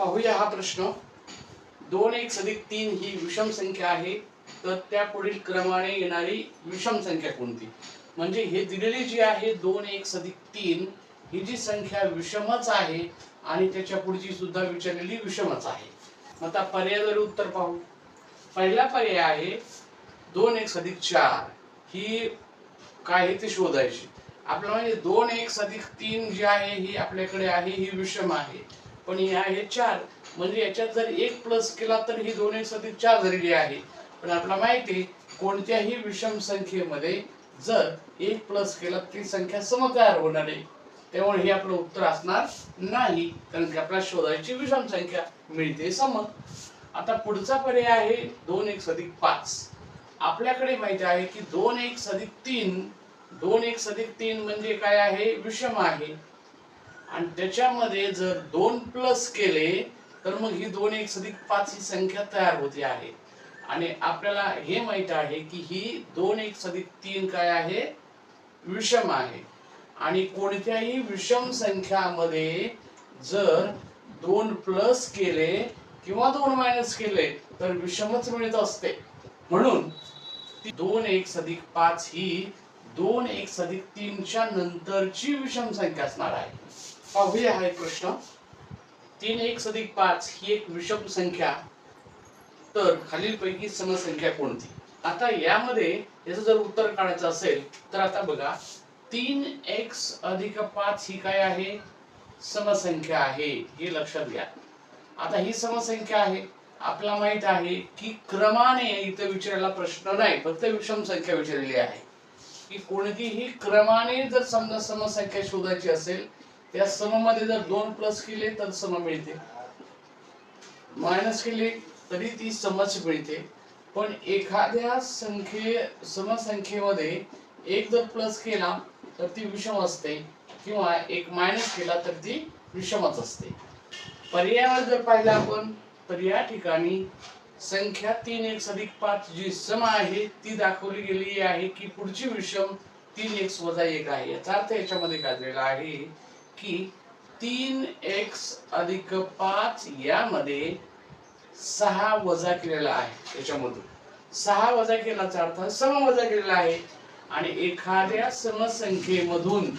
पाहूया हा प्रश्न. दोन एक अधिक तीन ही विषम संख्या आहे तर त्या पुढील क्रमाने येणारी विषम संख्या कोणती? म्हणजे हे दिलेली जी आहे दोन एक अधिक तीन ही जी संख्या विषमच आहे आणि त्याच्या पुढची सुद्धा विचारलेली विषमच आहे. मग आता पर्यायद्वारे उत्तर पाहू. पहिला पर्याय आहे दोन एक अधिक चार ही काय आहे ते शोधायची. आपलं म्हणजे दोन एक अधिक तीन जी आहे ही आपल्याकडे आहे ही विषम आहे. पण हे आहे चार. म्हणजे याच्यात जर एक प्लस केला तर ही दोन एक चार झालेली आहे. पण आपल्याला माहिती आहे कोणत्याही विषम संख्येमध्ये जर एक प्लस केला तर ती संख्या सम तयार होणार आहे. त्यामुळे हे आपलं उत्तर असणार नाही. कारण की आपल्याला शोधायची विषम संख्या मिळते सम आता पुढचा पर्याय आहे दोन एक अधिक पाच. आपल्याकडे माहिती आहे की दोन एक अधिक तीन दोन एक अधिक तीन म्हणजे काय आहे? विषम आहे. आणि त्याच्यामध्ये जर दोन प्लस केले तर मग ही दोन एक अधिक पाच ही संख्या तयार होते आहे. आणि आपल्याला हे माहीत आहे की ही दोन एक अधिक तीन काय आहे? विषम आहे. आणि कोणत्याही विषम संख्यामध्ये जर दोन प्लस केले किंवा दोन मायनस केले तर विषमच मिळत असते. म्हणून ती दोन एक अधिक पाच ही दोन एक अधिक तीनच्या नंतरची विषम संख्या असणार आहे. पाहूया हा एक प्रश्न. तीन एक अधिक पाच ही एक विषम संख्या. तर खालीलपैकी समसंख्या कोणती? आता यामध्ये याचं जर उत्तर काढायचं असेल तर आता बघा तीन एक्स अधिक पाच ही काय आहे? समसंख्या आहे हे लक्षात घ्या. आता ही समसंख्या आहे. आपल्याला माहीत आहे की क्रमाने इथं विचारायला प्रश्न नाही फक्त विषम संख्या विचारलेली आहे. की कोणतीही क्रमाने जर समजा समसंख्या शोधायची असेल त्या सममध्ये जर दोन प्लस केले तर सम मिळते. मायनस केले तरी ती समच मिळते. पण एखाद्या संख्ये समसंख्येमध्ये एक जर प्लस केला तर ती विषम असते. किंवा एक मायनस केला तर ती विषमच असते. पर्यायावर जर पाहिलं आपण तर या ठिकाणी संख्या तीन एक अधिक पाच जी सम आहे ती दाखवली गेली आहे की पुढची विषम तीन एक्स वजा एक आहे. याचा अर्थ याच्यामध्ये गाजलेला आहे की तीन एक्स अधिक पाच यामध्ये सहा वजा केलेला आहे त्याच्यामधून सहा वजा केल्याचा अर्थ सम वजा केलेला आहे. आणि एखाद्या समसंख्येमधून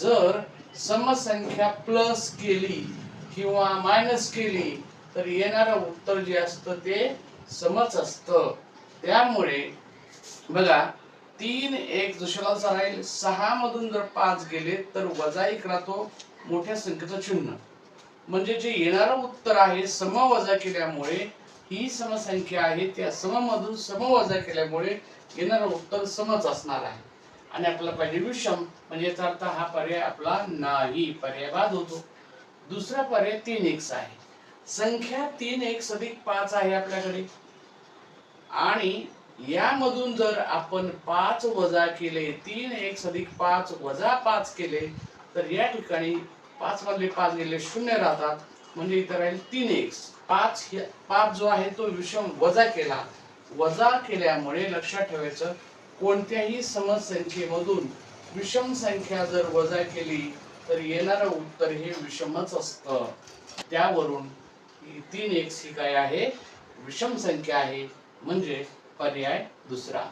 जर समसंख्या प्लस केली किंवा मायनस केली तर येणारं उत्तर जे असतं ते समच असतं. त्यामुळे बघा तीन एक दुसऱ्याचा राहील सहा मधून जर पाच गेले तर वजा एक राहतो मोठ्या संख्येचं चिन्ह. म्हणजे जे येणारं उत्तर आहे सम वजा केल्यामुळे ही समसंख्या आहे त्या सममधून सम वजा केल्यामुळे येणारं उत्तर समच असणार आहे. आणि आपला पाहिजे विषम. म्हणजे याचा अर्थ हा पर्याय आपला नाही. पर्याय बाद होतो. दुसरा पर्याय तीन एक्स आहे. संख्या तीन एक्स अधिक पाच आहे आपल्याकडे. आणि यामधून जर आपण पाच वजा केले तीन एक अधिक पाच वजा पाच केले तर या ठिकाणी पाच मधले पाच गेले शून्य राहतात. म्हणजे इथं राहील तीन एक्स. पाच पाच जो आहे तो विषम वजा केला. वजा केल्यामुळे लक्षात ठेवायचं कोणत्याही समसंख्येमधून विषम संख्या जर वजा केली तर येणारं उत्तर हे विषमच असतं. त्यावरून तीन एक्स ही काय आहे? विषम संख्या आहे. म्हणजे पर्याय दुसरा.